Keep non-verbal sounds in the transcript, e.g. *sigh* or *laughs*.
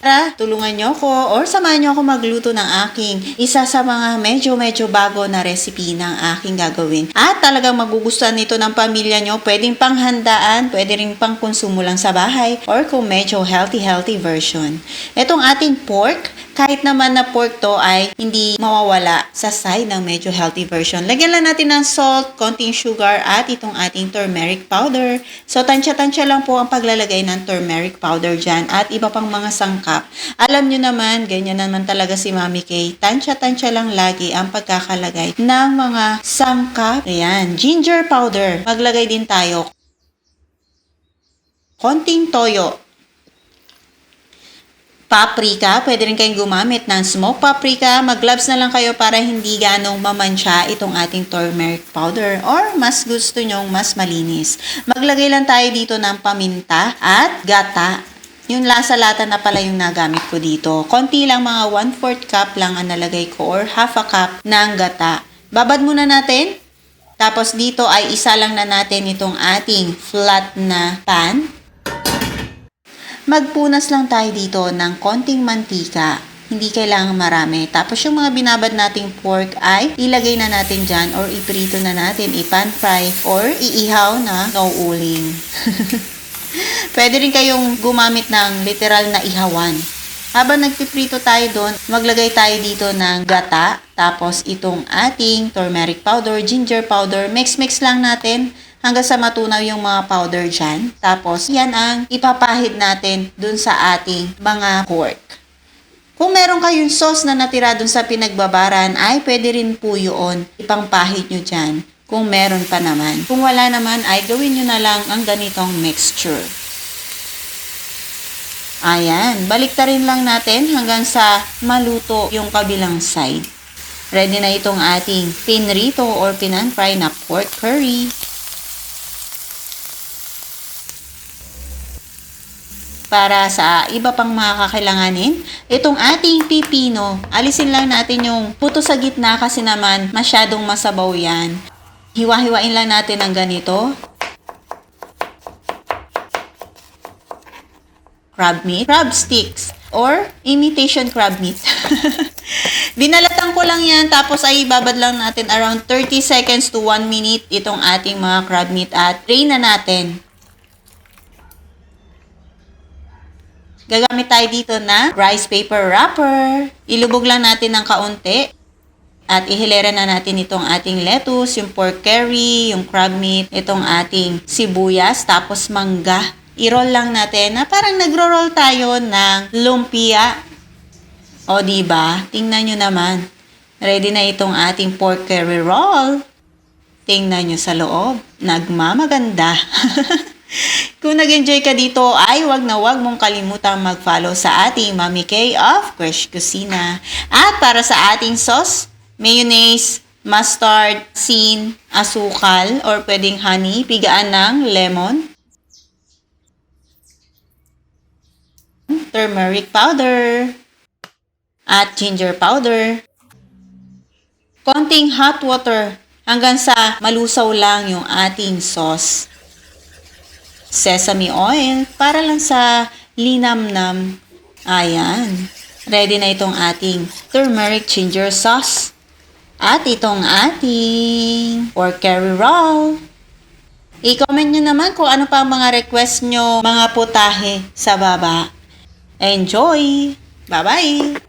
Tara, tulungan nyo ako or samahan nyo ako magluto ng aking isa sa mga medyo-medyo bago na recipe ng aking gagawin. At talagang magugustuhan nito ng pamilya nyo. Pwedeng panghandaan, pwede rin pang konsumo lang sa bahay or kung medyo healthy-healthy version. Itong ating pork, kahit naman na pork to ay hindi mawawala sa side ng medyo healthy version. Lagyan lang natin ng salt, konting sugar at itong ating turmeric powder. So, tansya-tansya lang po ang paglalagay ng turmeric powder dyan at iba pang mga sangkap. Alam nyo naman, ganyan naman talaga si Mami Kay. Tansya-tansya lang lagi ang pagkakalagay ng mga sangkap. Ayan, ginger powder. Maglagay din tayo. Konting toyo. Paprika, pwede rin kayong gumamit ng smoked paprika. Mag-gloves na lang kayo para hindi ganong mamansya itong ating turmeric powder or mas gusto nyong mas malinis. Maglagay lang tayo dito ng paminta at gata. Yung lasa lata na pala yung nagamit ko dito. Konti lang mga 1-4 cup lang ang nalagay ko or half a cup ng gata. Babad muna natin. Tapos dito ay isa lang na natin itong ating flat na pan. Magpunas lang tayo dito ng konting mantika. Hindi kailangan marami. Tapos yung mga binabad nating pork ay ilagay na natin dyan or iprito na natin, ipan fry or iihaw na no uling. *laughs* Pwede rin kayong gumamit ng literal na ihawan. Habang nagpiprito tayo doon, maglagay tayo dito ng gata, tapos itong ating turmeric powder, ginger powder, mix-mix lang natin hanggang sa matunaw yung mga powder dyan. Tapos, yan ang ipapahid natin dun sa ating mga pork. Kung meron kayong sauce na natira dun sa pinagbabaran, ay pwede rin po yun. Ipangpahid nyo dyan kung meron pa naman. Kung wala naman, ay gawin nyo na lang ang ganitong mixture. Ayan, baliktarin lang natin hanggang sa maluto yung kabilang side. Ready na itong ating pinrito or pinan-fry na pork curry. Para sa iba pang mga kakailanganin. Itong ating pipino, alisin lang natin yung puto sa gitna kasi naman masyadong masabaw yan. Hiwa-hiwain lang natin ng ganito. Crab meat, crab sticks, or imitation crab meat. *laughs* Binalatan ko lang yan, tapos ay babad lang natin around 30 seconds to 1 minute itong ating mga crab meat at drain na natin. Gagamit tayo dito na rice paper wrapper. Ilubog lang natin ng kaunti. At ihilera na natin itong ating lettuce, yung pork curry, yung crab meat, itong ating sibuyas, tapos mangga. I-roll lang natin na parang nagro-roll tayo ng lumpia. O, di ba? Tingnan nyo naman. Ready na itong ating pork curry roll. Tingnan nyo sa loob. Nagmamaganda. *laughs* Kung nag-enjoy ka dito, ay wag na wag mong kalimutang mag-follow sa ating Mami K of Crush Kusina. At para sa ating sauce, mayonnaise, mustard, sin, asukal, or pwedeng honey, pigaan ng lemon, turmeric powder, at ginger powder, konting hot water hanggang sa malusaw lang yung ating sauce sesame oil para lang sa linamnam. Ayan. Ready na itong ating turmeric ginger sauce. At itong ating pork curry roll. I-comment nyo naman kung ano pa ang mga request nyo, mga putahe sa baba. Enjoy! Bye-bye!